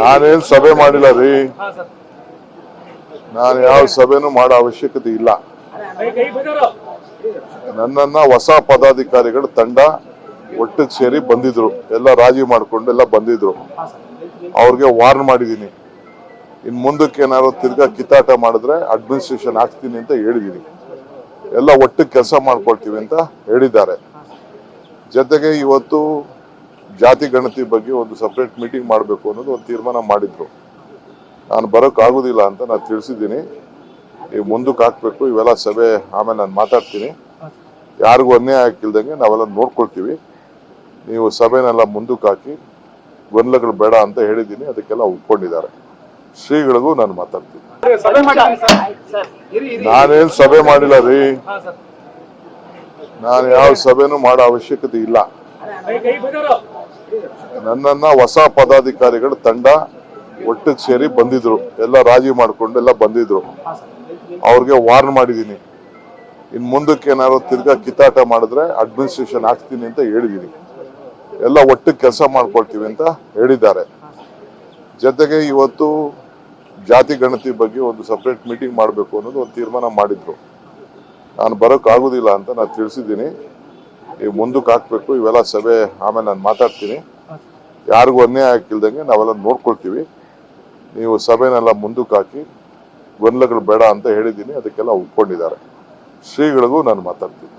ನಾನೇನ್ ಸಭೆ ಮಾಡಿಲ್ಲ ರೀ. ಹಾ ಸರ್. ನಾನು ಯಾವ ಸಭೆನೂ ಮಾಡೋ ಅವಶ್ಯಕತೆ ಇಲ್ಲ. ನನ್ನನ್ನ ಹೊಸ ಪದಾಧಿಕಾರಿಗಳು ತಂಡ ಒಟ್ಟಿಗೆ ಸೇರಿ ಬಂದಿದ್ರು. ಎಲ್ಲ ರಾಜಿ ಮಾಡಿಕೊಂಡು ಎಲ್ಲ ಬಂದಿದ್ರು. ಅವ್ರಿಗೆ ವಾರ್ನ್ ಮಾಡಿದ್ದೀನಿ ಇನ್ ಮುಂದಕ್ಕೆ ಏನಾದ್ರು ತಿರ್ಗಾ ಕಿತ್ತಾಟ ಮಾಡಿದ್ರೆ ಅಡ್ಮಿನಿಸ್ಟ್ರೇಷನ್ ಹಾಕ್ತೀನಿ ಅಂತ ಹೇಳಿದೀನಿ. ಎಲ್ಲ ಒಟ್ಟಿಗೆ ಕೆಲಸ ಮಾಡ್ಕೊಳ್ತೀವಿ ಅಂತ ಹೇಳಿದ್ದಾರೆ. ಜೊತೆಗೆ ಇವತ್ತು ಜಾತಿ ಗಣತಿ ಬಗ್ಗೆ ಒಂದು ಸಪ್ರೇಟ್ ಮೀಟಿಂಗ್ ಮಾಡಬೇಕು ಅನ್ನೋದು ಒಂದು ತೀರ್ಮಾನ ಮಾಡಿದ್ರು. ನಾನು ಬರೋಕ್ಕಾಗೋದಿಲ್ಲ ಆಗುದಿಲ್ಲ ಅಂತ ನಾನು ತಿಳಿಸಿದ್ದೀನಿ. ಈಗ ಮುಂದಕ್ಕೆ ಹಾಕ್ಬೇಕು ಇವೆಲ್ಲ ಸಭೆ ಆಮೇಲೆ ನಾನು ಮಾತಾಡ್ತೀನಿ. ಯಾರಿಗೂ ಅನ್ಯಾಯ ಹಾಕಿಲ್ದಂಗೆ ನಾವೆಲ್ಲ ನೋಡ್ಕೊಳ್ತೀವಿ. ನೀವು ಸಭೆನೆಲ್ಲ ಮುಂದಕ್ಕೆ ಹಾಕಿ ಗೊಂದಲಗಳು ಬೇಡ ಅಂತ ಹೇಳಿದ್ದೀನಿ ಅದಕ್ಕೆಲ್ಲ ಒಪ್ಕೊಂಡಿದ್ದಾರೆ. ಶ್ರೀಗಳಿಗೂ ನಾನು ಮಾತಾಡ್ತೀನಿ. ನಾನೇನು ಸಭೆ ಮಾಡಿಲ್ಲ ರೀ. ನಾನು ಯಾವ ಸಭೆನೂ ಮಾಡೋ ಅವಶ್ಯಕತೆ ಇಲ್ಲ. ನನ್ನನ್ನ ಹೊಸ ಪದಾಧಿಕಾರಿಗಳು ತಂಡ ಒಟ್ಟಿಗೆ ಸೇರಿ ಬಂದಿದ್ರು. ಎಲ್ಲ ರಾಜಿ ಮಾಡಿಕೊಂಡು ಎಲ್ಲ ಬಂದಿದ್ರು. ಅವ್ರಿಗೆ ವಾರ್ನ್ ಮಾಡಿದ್ದೀನಿ ಇನ್ನು ಮುಂದಕ್ಕೆ ಏನಾದ್ರು ತಿರ್ಗಾ ಕಿತ್ತಾಟ ಮಾಡಿದ್ರೆ ಅಡ್ಮಿನಿಸ್ಟ್ರೇಷನ್ ಹಾಕ್ತೀನಿ ಅಂತ ಹೇಳಿದ್ದೀನಿ ಎಲ್ಲ ಒಟ್ಟಿಗೆ ಕೆಲಸ ಮಾಡ್ಕೊಳ್ತೀವಿ ಅಂತ ಹೇಳಿದ್ದಾರೆ. ಜೊತೆಗೆ ಇವತ್ತು ಜಾತಿ ಗಣತಿ ಬಗ್ಗೆ ಒಂದು ಸಪ್ರೇಟ್ ಮೀಟಿಂಗ್ ಮಾಡಬೇಕು ಅನ್ನೋದು ಒಂದು ತೀರ್ಮಾನ ಮಾಡಿದ್ರು. ನಾನು ಬರೋಕ್ಕಾಗೋದಿಲ್ಲ ಅಂತ ನಾನು ತಿಳಿಸಿದ್ದೀನಿ. ನೀವು ಮುಂದಕ್ಕೆ ಹಾಕ್ಬೇಕು, ಇವೆಲ್ಲ ಸಭೆ ಆಮೇಲೆ ನಾನು ಮಾತಾಡ್ತೀನಿ. ಯಾರಿಗೂ ಅನ್ಯಾಯ ಹಾಕಿಲ್ದಂಗೆ ನಾವೆಲ್ಲ ನೋಡ್ಕೊಳ್ತೀವಿ. ನೀವು ಸಭೆನೆಲ್ಲ ಮುಂದಕ್ಕೆ ಹಾಕಿ, ಗೊಂದಲಗಳು ಬೇಡ ಅಂತ ಹೇಳಿದ್ದೀನಿ, ಅದಕ್ಕೆಲ್ಲ ಒಪ್ಕೊಂಡಿದ್ದಾರೆ. ಶ್ರೀಗಳಿಗೂ ನಾನು ಮಾತಾಡ್ತೀನಿ.